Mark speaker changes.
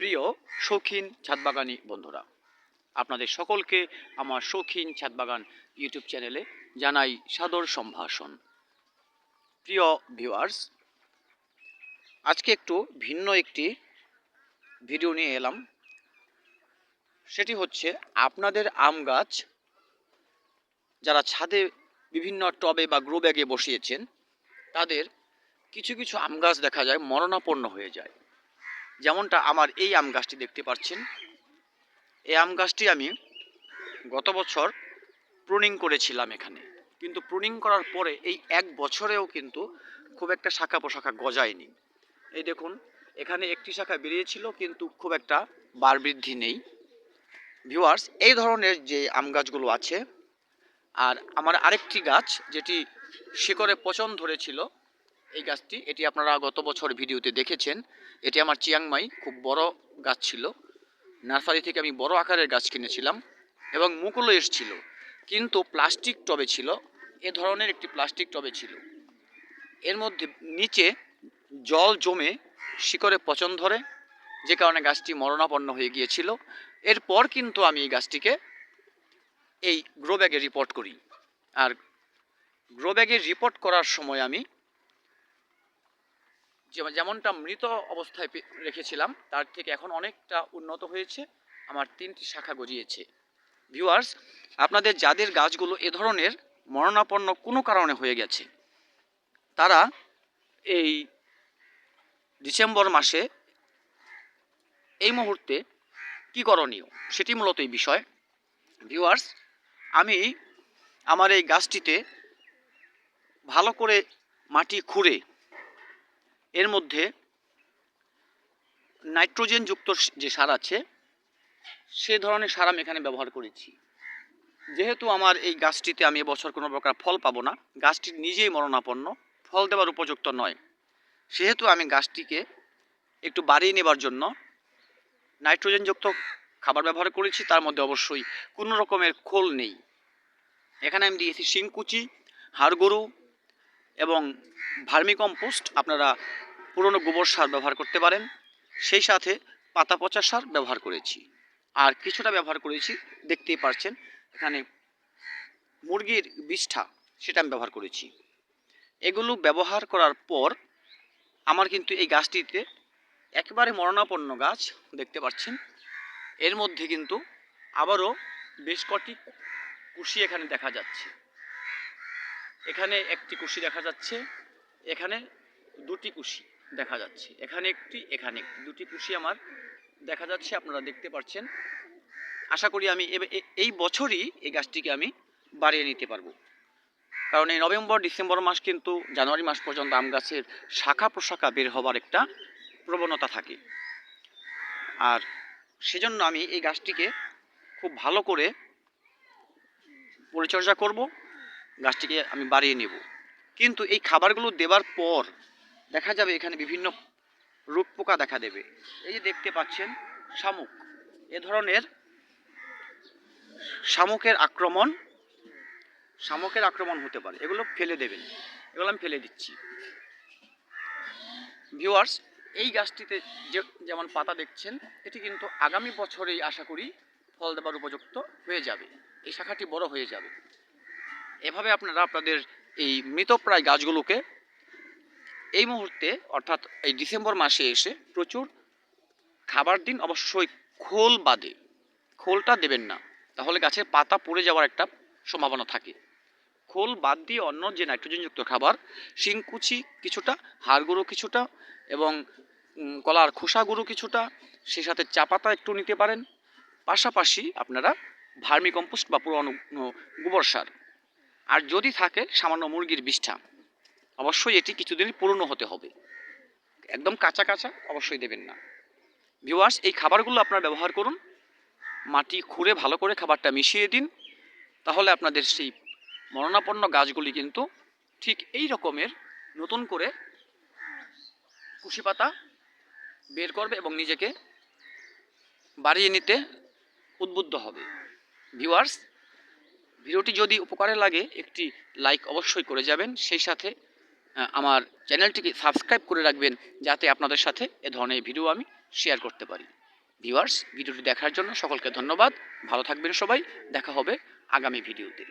Speaker 1: প্রিয় শৌখিন ছাদবাগানি বন্ধুরা, আপনাদের সকলকে আমার শৌখিন ছাদবাগান ইউটিউব চ্যানেলে জানাই সাদর সম্ভাষণ। প্রিয় ভিউয়ার্স আজকে একটু ভিন্ন একটি ভিডিও নিয়ে এলাম। সেটি হচ্ছে আপনাদের আম গাছ, যারা ছাদে বিভিন্ন টবে বা গ্রো ব্যাগে বসিয়েছেন, তাদের কিছু কিছু আম গাছ দেখা যায়, মরণাপন্ন হয়ে যায়। যেমনটা আমার এই আম গাছটি দেখতে পাচ্ছেন, এই আম গাছটি আমি গত বছর প্রুনিং করেছিলাম এখানে। কিন্তু প্রুনিং করার পরে এই এক বছরেও কিন্তু খুব একটা শাখা পোশাখা গজায়নি। এই দেখুন, এখানে একটি শাখা বেরিয়েছিল, কিন্তু খুব একটা বার বৃদ্ধি নেই। ভিউয়ার্স এই ধরনের যে আম গাছগুলো আছে, আর আমার আরেকটি গাছ যেটি শিকড়ে পচন ধরেছিল এই গাছটি, এটি আপনারা গত বছর ভিডিওতে দেখেছেন। এটি আমার চিয়াংমাই, খুব বড় গাছ ছিল। নার্সারি থেকে আমি বড় আকারের গাছ কিনেছিলাম এবং মুকুলও এসছিল। কিন্তু প্লাস্টিক টবে ছিল, এ ধরনের একটি প্লাস্টিক টবে ছিল। এর মধ্যে নিচে জল জমে শিকড়ে পচন ধরে, যে কারণে গাছটি মরণাপন্ন হয়ে গিয়েছিল। এরপর কিন্তু আমি এই গাছটিকে এই গ্রো ব্যাগে রিপোর্ট করি। আর গ্রো ব্যাগে রিপোর্ট করার সময় আমি যেমনটা মৃত অবস্থায় রেখেছিলাম, তার থেকে এখন অনেকটা উন্নত হয়েছে। আমার তিনটি শাখা গজিয়েছে। ভিউয়ার্স আপনাদের যাদের গাছগুলো এ ধরনের মরণাপন্ন কোনো কারণে হয়ে গেছে, তারা এই ডিসেম্বর মাসে এই মুহূর্তে কী করণীয়, সেটি মূলত এই বিষয়। ভিউয়ার্স আমি আমার এই গাছটিতে ভালো করে মাটি খুঁড়ে এর মধ্যে নাইট্রোজেনযুক্ত যে সার আছে, সে ধরনের সার আমি এখানে ব্যবহার করেছি। যেহেতু আমার এই গাছটিতে আমি এবছর কোনো প্রকার ফল পাবো না, গাছটি নিজেই মরণাপন্ন, ফল দেওয়ার উপযুক্ত নয়। সেহেতু আমি গাছটিকে একটু বাড়িয়ে নেবার জন্য নাইট্রোজেনযুক্ত খাবার ব্যবহার করেছি, তার মধ্যে অবশ্যই কোনো রকমের খোল নেই। এখানে আমি দিয়েছি শিংকুচি হাড় গরু এবং ভার্মি কম্পোস্ট আপনারা পুরনো গোবর সার ব্যবহার করতে পারেন। সেই সাথে পাতা পচা সার ব্যবহার করেছি। আর কিছুটা ব্যবহার করেছি, দেখতেই পারছেন, এখানে মুরগির বিষ্ঠা, সেটা আমি ব্যবহার করেছি। এগুলো ব্যবহার করার পর আমার কিন্তু এই গাছটিতে একেবারে মরণাপন্ন গাছ দেখতে পাচ্ছেন। এর মধ্যে কিন্তু আবারও বেশ কটি কুশি এখানে দেখা যাচ্ছে। এখানে একটি কুশি দেখা যাচ্ছে, এখানে দুটি কুশি দেখা যাচ্ছে। এখানে একটি, এখানে দুটি কুশি আমার দেখা যাচ্ছে, আপনারা দেখতে পাচ্ছেন আশা করি আমি এই বছরই এই গাছটিকে আমি বাড়িয়ে নিতে পারব। কারণ এই নভেম্বর, ডিসেম্বর মাস কিন্তু জানুয়ারি মাস পর্যন্ত আম গাছের শাখা প্রশাখা বের হবার একটা প্রবণতা থাকে। আর সেজন্য আমি এই গাছটিকে খুব ভালো করে পরিচর্যা করব। গাছটিকে আমি বাড়িয়ে নেব। কিন্তু এই খাবারগুলো দেবার পর দেখা যাবে এখানে বিভিন্ন রোগ পোকা দেখা দেবে। এই যে দেখতে পাচ্ছেন, শামুক। এ ধরনের শামুকের আক্রমণ শামুকের আক্রমণ হতে পারে। এগুলো ফেলে দেবেন। এগুলো আমি ফেলে দিচ্ছি। ভিউয়ার্স, এই গাছটিতে যে যেমন পাতা দেখছেন, এটি কিন্তু আগামী বছরেই আশা করি ফল দেবার উপযুক্ত হয়ে যাবে। এই শাখাটি বড় হয়ে যাবে। এভাবে আপনারা আপনাদের এই মৃতপ্রায় গাছগুলোকে এই মুহূর্তে, অর্থাৎ এই ডিসেম্বর মাসে এসে প্রচুর খাবার দিন, অবশ্যই খোল বাদে। খোলটা দেবেন না। তাহলে গাছের পাতা পড়ে যাওয়ার একটা সম্ভাবনা থাকে। খোল বাদ দিয়ে অন্য যে নাইট্রোজেনযুক্ত খাবার, শিংকুচি কিছুটা হাড় গুঁড়ো কিছুটা এবং কলার খোসা গুঁড়ো কিছুটা সেই সাথে চা পাতা একটু নিতে পারেন। পাশাপাশি আপনারা ভার্মি কম্পোস্ট বা পুরনো, গোবর সার আর যদি থাকে সামান্য মুরগির বিষ্ঠা অবশ্যই এটি কিছুদিন পুরনো হতে হবে। একদম কাঁচা কাঁচা অবশ্যই দেবেন না। ভিওয়ার্স এই খাবারগুলো আপনারা ব্যবহার করুন, মাটি খুঁড়ে ভালো করে খাবারটা মিশিয়ে দিন, তাহলে আপনাদের সেই মরণাপন্ন গাছগুলি কিন্তু ঠিক এই রকমের নতুন করে কুশি পাতা বের করবে এবং নিজেকে বাড়িয়ে নিতে উদ্বুদ্ধ হবে। ভিউয়ার্স ভিডিওটি যদি উপকারে লাগে, একটি লাইক অবশ্যই করে যাবেন। সেই সাথে আমার চ্যানেলটিকে সাবস্ক্রাইব করে রাখবেন, যাতে আপনাদের সাথে এ ধরনের ভিডিও আমি শেয়ার করতে পারি। ভিউয়ার্স ভিডিওটি দেখার জন্য সকলকে ধন্যবাদ। ভালো থাকবেন সবাই। দেখা হবে আগামী ভিডিওতে